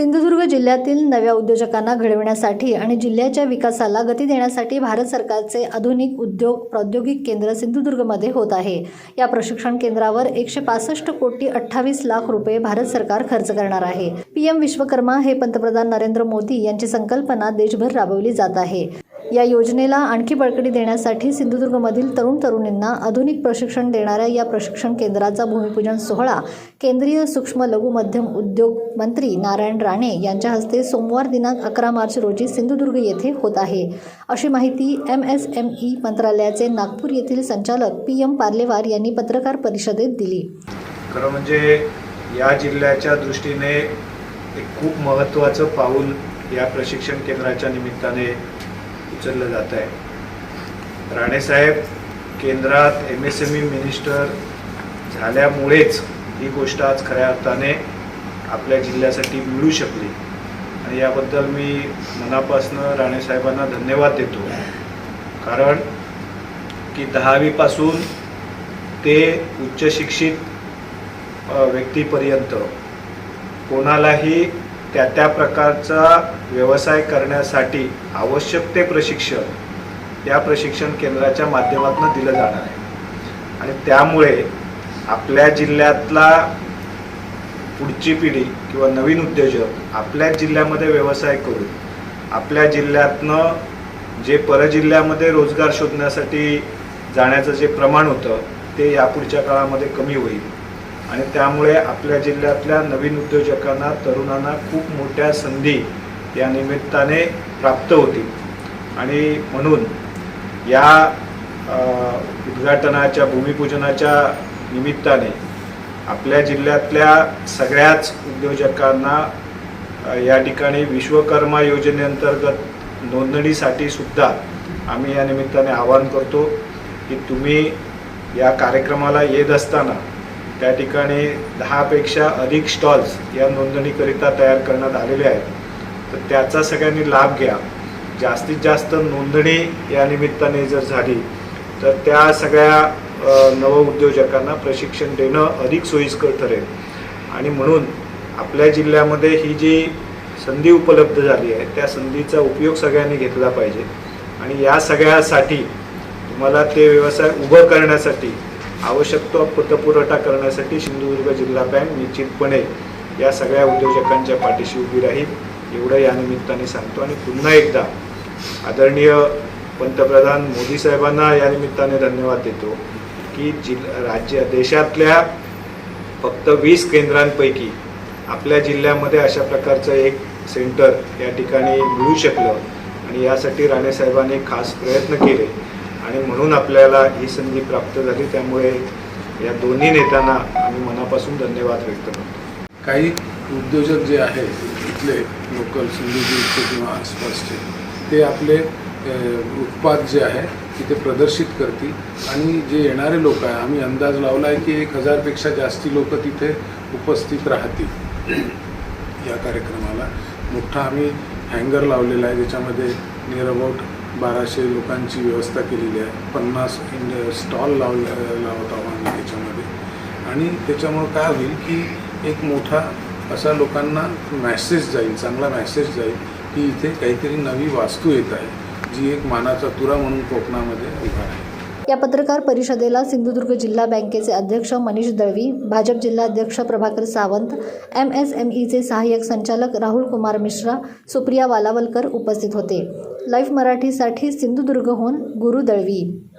सिंधुदुर्ग जिल्ह्यातील नव्या उद्योजकांना घडविण्यासाठी आणि जिल्ह्याच्या विकासाला गती देण्यासाठी भारत सरकारचे आधुनिक उद्योग प्रौद्योगिक केंद्र सिंधुदुर्गमध्ये होत आहे. या प्रशिक्षण केंद्रावर एकशे पासष्ट कोटी अठ्ठावीस लाख रुपये भारत सरकार खर्च करणार आहे. पीएम विश्वकर्मा हे पंतप्रधान नरेंद्र मोदी यांची संकल्पना देशभर राबवली जात आहे. या योजनेला आणखी बळकटी देण्यासाठी सिंधुदुर्गमधील तरुण तरुणींना आधुनिक प्रशिक्षण देणाऱ्या या प्रशिक्षण केंद्राचा भूमिपूजन सोहळा केंद्रीय सूक्ष्म लघु मध्यम उद्योग मंत्री नारायण राणे यांच्या हस्ते सोमवार दिनांक अकरा मार्च रोजी सिंधुदुर्ग येथे होत आहे. अशी माहिती एम एस एम ई मंत्रालयाचे नागपूर येथील संचालक पी एम पार्लेवार यांनी पत्रकार परिषदेत दिली. खरं म्हणजे या जिल्ह्याच्या दृष्टीने एक खूप महत्त्वाचं पाऊल या प्रशिक्षण केंद्राच्या निमित्ताने उचललं जात आहे. राणेसाहेब केंद्रात M S M E minister झाल्यामुळेच ही गोष्ट आज खऱ्या अर्थाने आपल्या जिल्ह्यासाठी मिळू शकली. आणि याबद्दल मी मनापासनं राणेसाहेबांना धन्यवाद देतो. कारण की दहावीपासून ते उच्च शिक्षित व्यक्तीपर्यंत कोणालाही त्या त्या प्रकारचा व्यवसाय करण्यासाठी आवश्यक ते प्रशिक्षण या प्रशिक्षण केंद्राच्या माध्यमातून दिलं जाणार आहे. आणि त्यामुळे आपल्या जिल्ह्यातला पुढची पिढी किंवा नवीन उद्योजक आपल्याच जिल्ह्यामध्ये व्यवसाय करून आपल्या जिल्ह्यातनं जे परजिल्ह्यामध्ये रोजगार शोधण्यासाठी जाण्याचं जे प्रमाण होतं ते यापुढच्या काळामध्ये कमी होईल. आणि त्यामुळे आपल्या जिल्ह्यातल्या नवीन उद्योजकांना तरुणांना खूप मोठ्या संधी या निमित्ताने प्राप्त होतील. आणि म्हणून या उद्घाटनाच्या भूमिपूजनाच्या निमित्ताने आपल्या जिल्ह्यातल्या सगळ्याच उद्योजकांना या ठिकाणी विश्वकर्मा योजनेअंतर्गत नोंदणीसाठी सुद्धा आम्ही या निमित्ताने आवाहन करतो की तुम्ही या कार्यक्रमाला येत असताना त्या ठिकाणी दहापेक्षा अधिक स्टॉल्स या नोंदणीकरिता तयार करण्यात आलेले आहेत. तर त्याचा सगळ्यांनी लाभ घ्या. जास्तीत जास्त नोंदणी या निमित्ताने जर झाली तर त्या सगळ्या नवउद्योजकांना प्रशिक्षण देणं अधिक सोयीस्कर ठरेल. आणि म्हणून आपल्या जिल्ह्यामध्ये ही जी संधी उपलब्ध झाली आहे त्या संधीचा उपयोग सगळ्यांनी घेतला पाहिजे. आणि या सगळ्यासाठी तुम्हाला ते व्यवसाय उभं करण्यासाठी आवश्यक तो पतपुरवठा करण्यासाठी सिंधुदुर्ग जिल्हा बँक निश्चितपणे या सगळ्या उद्योजकांच्या पाठीशी उभी राहील. एवढं या निमित्ताने सांगतो आणि पुन्हा एकदा आदरणीय पंतप्रधान मोदी साहेबांना या निमित्ताने धन्यवाद देतो की जिल राज्य देशातल्या फक्त वीस केंद्रांपैकी आपल्या जिल्ह्यामध्ये अशा प्रकारचं एक सेंटर या ठिकाणी मिळू शकलं. आणि यासाठी राणेसाहेबांनी खास प्रयत्न केले. आणि म्हणून आपल्याला ही संधी प्राप्त झाली. त्यामुळे या दोन्ही नेत्यांना आम्ही मनापासून धन्यवाद व्यक्त करतो. काही उद्योजक जे आहेत इथले लोकल सिंधुदुर्गचे किंवा आसपासचे ते आपले उत्पाद जे आहे तिथे प्रदर्शित करतील. आणि जे येणारे लोक आहे आम्ही अंदाज लावला आहे की एक हजारपेक्षा जास्ती लोक तिथे उपस्थित राहतील. या कार्यक्रमाला मोठा आम्ही हँगर लावलेला आहे ज्याच्यामध्ये नियर अबाउट बाराशे लोकांची व्यवस्था केलेली आहे. पन्नास इंड स्टॉल लावले लावत आहोत त्याच्यामध्ये. आणि त्याच्यामुळं काय होईल की एक मोठा असा लोकांना मॅसेज जाईल चांगला मॅसेज जाईल की इथे काहीतरी नवी वास्तू येत आहे जी एक मानाचा तुरा म्हणून कोकणामध्ये उभा आहे या पत्रकार परिषदेला सिंधुदुर्ग जिल्हा बँकेचे अध्यक्ष मनीष दळवी भाजप जिल्हाध्यक्ष Prabhakar Sawant M S M ईचे सहाय्यक संचालक राहुल कुमार मिश्रा सुप्रिया वालावलकर उपस्थित होते. लाईव्ह मराठीसाठी सिंधुदुर्गहून गुरु दळवी.